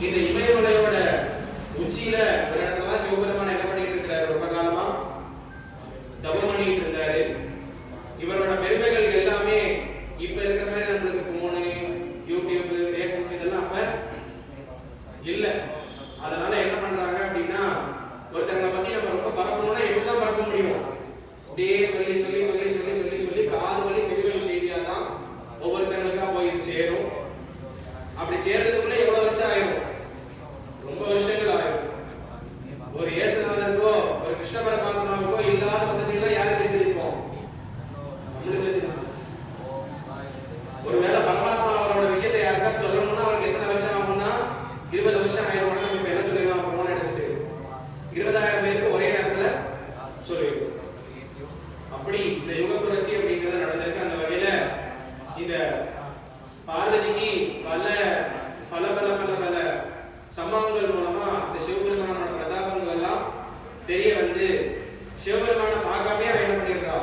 இந்த இமயமலையோட உச்சியில சிவபெருமானை பார்க்காமயே அவன் என்ன பண்ணியிருக்கா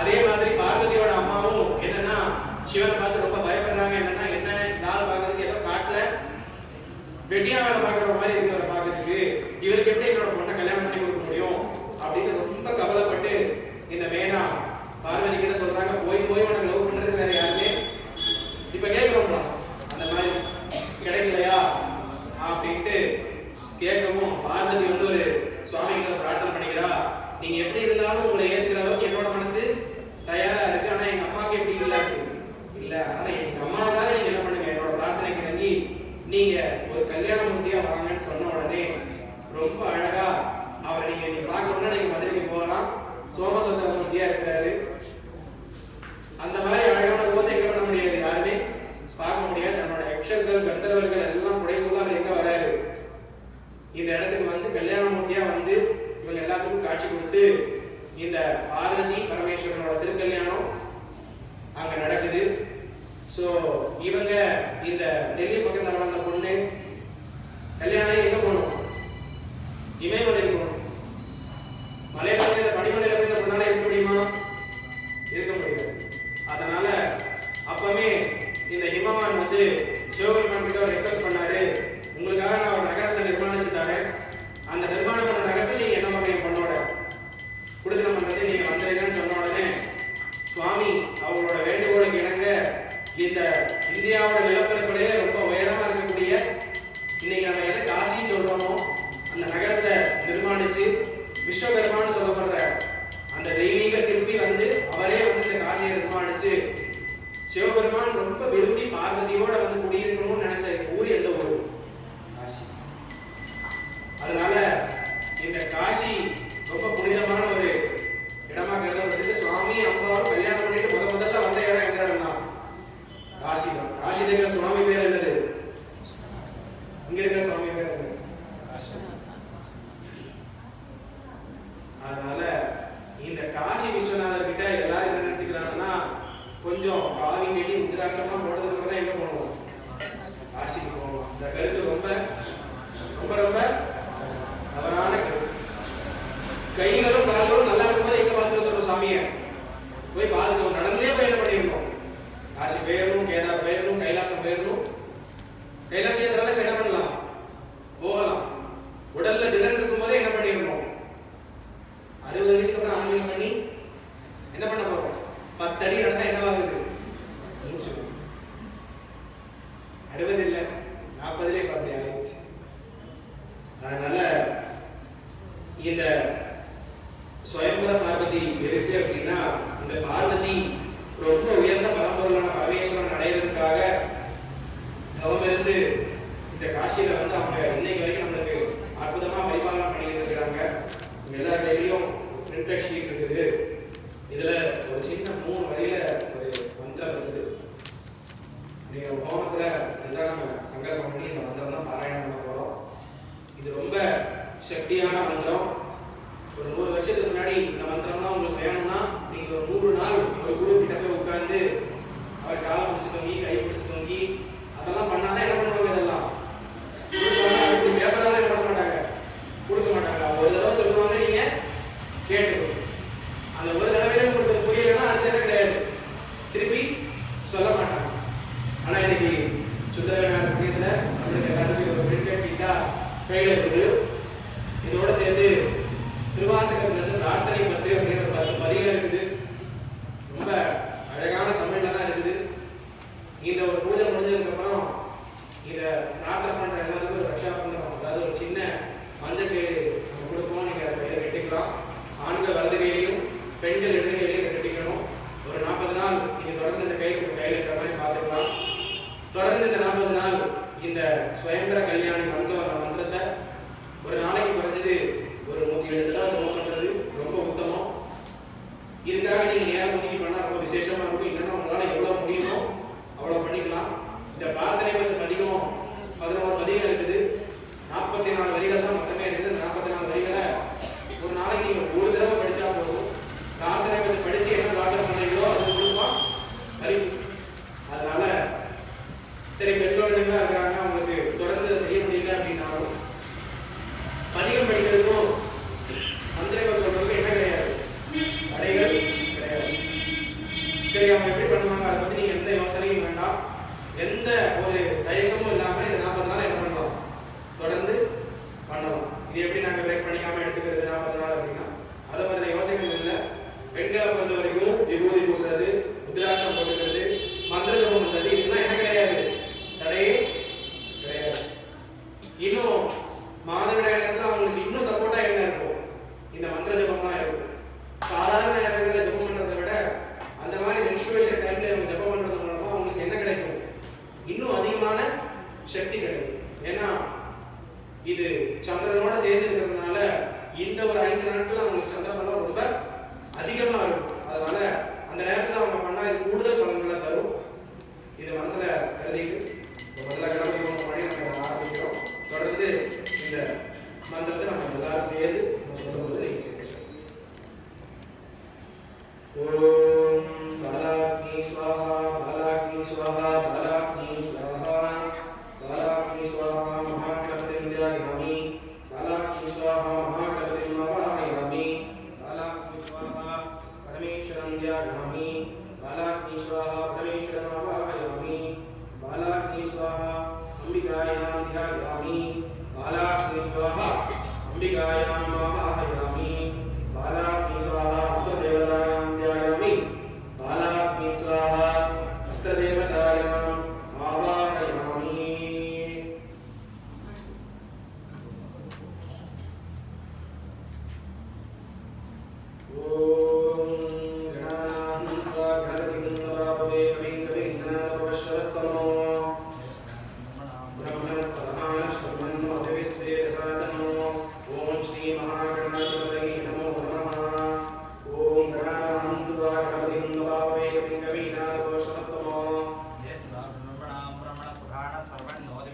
அதே மாதிரி பார்வதியோட அம்மாவும் என்னன்னா சிவனை பார்த்து ரொம்ப பயப்படுறாங்க. என்னன்னா என்ன நாள் பார்க்கறதுக்கு ஏதோ காட்டுல வெட்டியா வேலை பார்க்குற மாதிரி இருக்கிற பார்க்கறதுக்கு. இவருக்கு எப்படி என்னோட பொண்ணை கல்யாணம் பண்ணி கொடுக்க முடியும் அப்படின்னு ரொம்ப கவலைப்பட்டு இந்த வேணாம் இல்லை. அதனால் எங்கள் அம்மா மாதிரி நீங்கள் என்ன பண்ணுங்கள் என்னோட பிரார்த்தனை கிடங்கி நீங்கள் ஒரு கல்யாண மூர்த்தியாக வாங்கன்னு சொன்ன உடனே ரொம்ப அழகா அவரை நீங்கள் நீங்கள் பார்க்கணும்னா நீங்கள் மதுரைக்கு போகலாம். சோமசுந்தர மூர்த்தியாக இருக்கிறாரு. அந்த மாதிரி அழகான ரூபத்தை எங்கே பண்ண முடியாது யாருமே. பார்க்க முடியாது. நம்மளோட யக்ஷர்கள் கந்தர்வர்கள் எல்லாம் குறை சொல்ல அவர் வராரு? இந்த இடத்துக்கு வந்து கல்யாண மூர்த்தியாக வந்து இவங்க எல்லாத்துக்கும் காட்சி கொடுத்து இந்த பார்வதி பரமேஸ்வரனோட திருக்கல்யாணம் அங்க நடக்குது. ஸோ இவங்க இந்த டெல்லி காசி விஸ்வகர்மான்னு சொல்லப்படுற அந்த தெய்வீக சிற்பி வந்து அவரே வந்து இந்த காசியை நிர்மாணிச்சு சிவபெருமான் ரொம்ப விரும்பி பார்வதியோட வந்து குடியிருக்கணும்னு நினைச்ச ஊர் எந்த ஊர்? வெடி உத்திராட்சம்லாம் போட்டதுக்கு தான் எங்கே போனோம் ஆசைக்கு போனோம் இந்த கருத்து ரொம்ப ரொம்ப ரொம்ப தவறான கருத்து. கைகளும் கால்களும் நல்லா இருக்கும்போது எங்கே பார்த்துருந்தோம் சாமியை? போய் பாதுகாப்பு நடந்தே பயணம் பண்ணியிருக்கோம். காசி பேரணும் கேதார் போயிடணும் கைலாசம் பேரணும். கைலாசம் ஏற்றனால என்ன பண்ணலாம்? போகலாம். உடல்ல திடல் இருக்கும் போதே என்ன பண்ணிருக்கோம் அறுபது வயசுல அப்புறம் ஆன்மீகம் பண்ணி என்ன பண்ண போறோம்? பத்து அடி நடந்தா என்னவாக சுந்தரகனார் புரிந்த நம்மளுக்கு எல்லாருமே ஒரு பிரிண்ட் கையில் இருக்குது சுயந்திர கல்யாணி மருத்துவ மந்திரத்தை ஒரு நாளைக்கு குறைஞ்சது ஒரு நூற்றி ஏழு தடவை ஜபம் பண்ணுறது ரொம்ப உத்தமம். இதுக்காக நீங்கள் நேரம் ஒதுக்கி பண்ணால் ரொம்ப விசேஷமாக இருக்கும். என்னென்ன உங்களால் எவ்வளோ முடியுமோ அவ்வளோ பண்ணிக்கலாம். இந்த பிரார்த்தனை வந்து பதிகம் பதினோரு பதிகம் இருக்குது. நாற்பத்தி நாலு வரிகள் தான்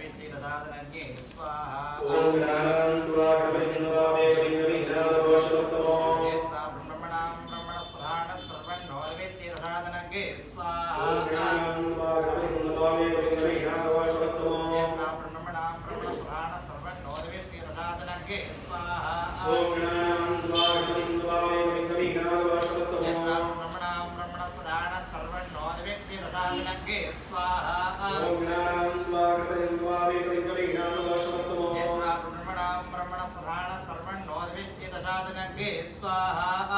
गायत्री ददातनज्ञे स्वाहा swaha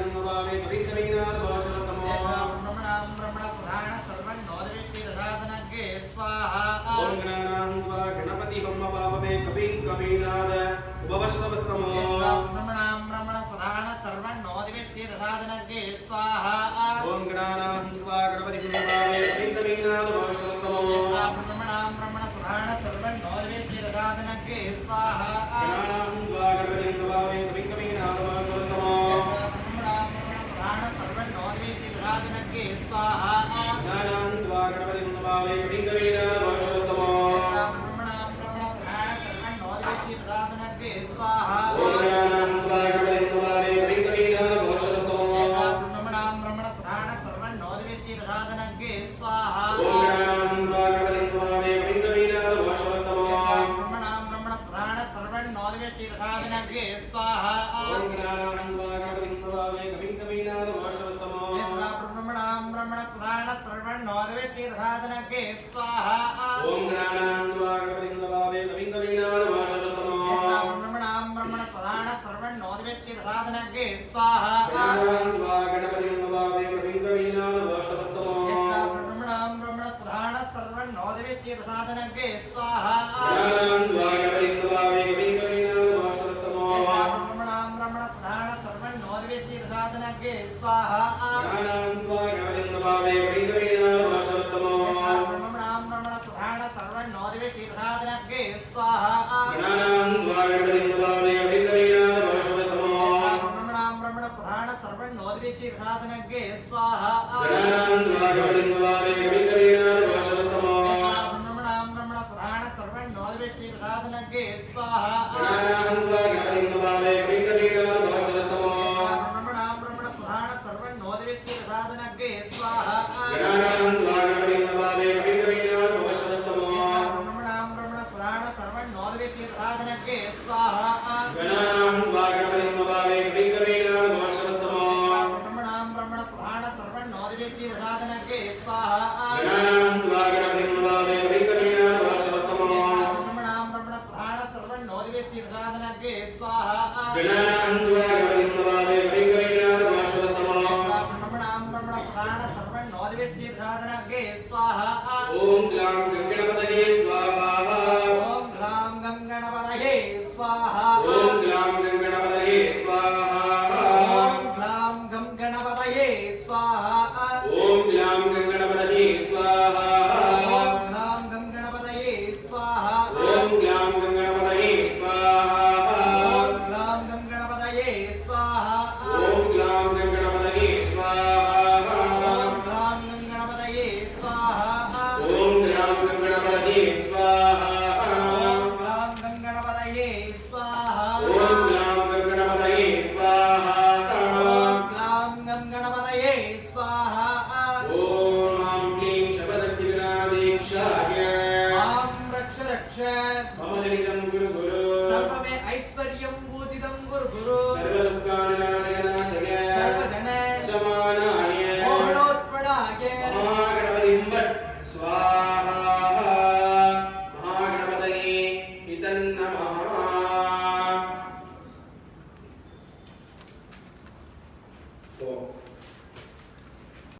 मे पवित्रमीनाथ भाषण नमो ब्रह्मणां ब्रह्मण पुराण सर्वं नोदवेति राधानगे स्वाहा ओम गणानां वा गणपति हम पापवे कवि कवीनाद उपवश्रवस्तमो ब्रह्मणां ब्रह्मण पुराण सर्वं नोदवेति राधानगे स्वाहा ओम गणानां वा गणपति हम पापवे पवित्रमीनाथ भाषण नमो ब्रह्मणां ब्रह्मण पुराण सर्वं नोदवेति राधानगे स्वाहा गणपति नमामि कटिङ्गवेदा ब्रह्मोदविष्णुसाधनके स्वाहा ॐ ब्रह्मणां ब्रह्मणप्रधानसर्वणोदविष्णुसाधनके स्वाहा शिवराग्रग्रे स्वाहा गणानां ಸಾಧನಕ್ಕೆ ಸ್ವಾಹ esparrar.